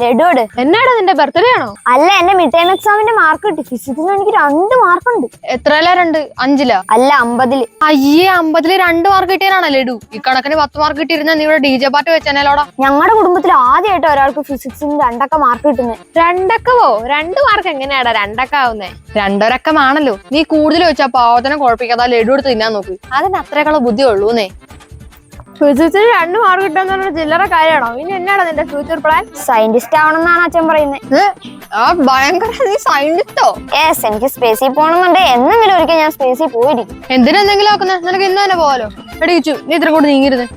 ലഡുട് എന്നാടാ നിന്റെ ബർത്ത്ഡേ ആണോ? അല്ല എന്റെ മിഡ് ടൈം എക്സാമിന്റെ മാർക്ക് കിട്ടി. ഫിസിക്സിന് എനിക്ക് രണ്ട് മാർക്ക് ഉണ്ട്. എത്രയല്ല രണ്ട്? അഞ്ചിലാ? അല്ല അമ്പതിൽ. അയ്യേ അമ്പതിൽ രണ്ട് മാർക്ക് കിട്ടിയാണോ ലഡു? ഈ കണക്കിന് പത്ത് മാർക്ക് കിട്ടിയിരുന്ന നീ ഇവിടെ ഡി ജെ പാട്ട് വെച്ചാലോടാ ഞങ്ങളുടെ കുടുംബത്തിൽ ആദ്യമായിട്ട് ഒരാൾക്ക് ഫിസിക്സിന് രണ്ടൊക്കെ മാർക്ക് കിട്ടുന്നത് രണ്ടക്കവോ രണ്ട് മാർക്ക് എങ്ങനെയാടാ രണ്ടക്ക ആവുന്നേ? രണ്ടൊരക്കമാണല്ലോ നീ കൂടുതൽ വെച്ചാ പാവത്തിനെ കുഴപ്പിക്കാതെ ലഡു എടുത്ത് തിന്നാൻ നോക്ക്. അതിന് അത്രയൊക്കെയുള്ള ബുദ്ധി ഉള്ളൂന്നേ ഫിസിക്സിന് രണ്ട് മാർക്ക് കിട്ടുന്ന പറഞ്ഞ ചില്ലറ കാര്യമാണോ? ഇനി എന്നാണ് നിന്റെ ഫ്യൂച്ചർ പ്ലാൻ സയന്റിസ്റ്റ് ആവണമെന്നാണ് അച്ഛൻ പറയുന്നത്. ആ ഭയങ്കര നീ സയന്റിസ്റ്റോ യെസ് എനിക്ക് സ്പേസിൽ പോകണമെന്നുണ്ട്. എന്നെങ്കിലും ഒരിക്കൽ ഞാൻ സ്പേസിൽ പോയിരിക്കും. എന്തിനെന്തെങ്കിലും ആക്കുന്നത് നിനക്ക് ഇന്ന് തന്നെ പോകാലോ എടീച്ചു നീ ഇത്ര കൂടി നീങ്ങിരുന്ന്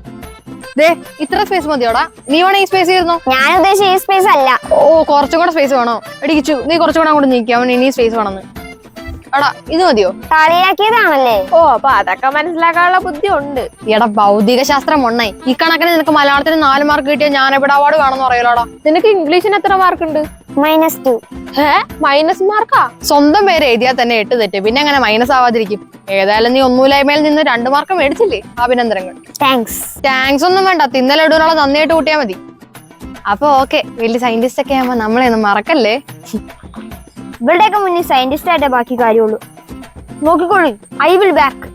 ദേ ഇത്ര സ്പേസ് മതിയോടാ. നീ വേണേ ഈ സ്പേസ് ഇരുന്നോ? ഞാൻ ഉദ്ദേശിച്ച ഈ സ്പേസ് അല്ല. ഓ കുറച്ചും കൂടെ സ്പേസ് വേണോ? എടീച്ചു നീ കുറച്ചും കൂടെ അങ്ങോട്ട് നീക്കി. അവൻ ഇനി സ്പേസ് വേണമെന്ന്. എടാ ഇത് മതിയോ? കളിയാക്കിയതാണല്ലേ? ഓ അപ്പൊ അതൊക്കെ മനസ്സിലാക്കാനുള്ള ബുദ്ധി ഉണ്ട് എടാ ഭൗതിക ശാസ്ത്രം ഒന്നായി ഈ കണക്കിന് നിനക്ക് മലയാളത്തിന് നാല് മാർക്ക് കിട്ടിയാൽ ഞാൻ എവിടെ അവാർഡ് കാണുന്ന അറിയാലോടാ. നിനക്ക് ഇംഗ്ലീഷിന് എത്ര മാർക്ക് ഉണ്ട്? മൈനസ് ടു ഏ മൈനസ് മാർക്കാ സ്വന്തം പേര് എഴുതിയാൽ തന്നെ എട്ട് തെറ്റ്. പിന്നെ അങ്ങനെ മൈനസ് ആവാതിരിക്കും? ഏതായാലും നീ ഒന്നുമില്ലായ്മയിൽ നിന്ന് രണ്ട് മാർക്ക് മേടിച്ചില്ലേ? അഭിനന്ദനങ്ങൾ. താങ്ക്സ് താങ്ക്സ് ഒന്നും വേണ്ട. തിന്നലെ ഇടുന്നുള്ള നന്ദിയായിട്ട് കൂട്ടിയാൽ മതി. അപ്പൊ ഓക്കെ വലിയ സയന്റിസ്റ്റ് ഒക്കെ ആകുമ്പോ നമ്മളെ ഒന്നും മറക്കല്ലേ? ഇവരുടെയൊക്കെ മുന്നിൽ സയന്റിസ്റ്റ് ആയിട്ടേ ബാക്കി കാര്യമുള്ളൂ. നോക്കിക്കോളൂ ഐ വിൽ ബാക്ക്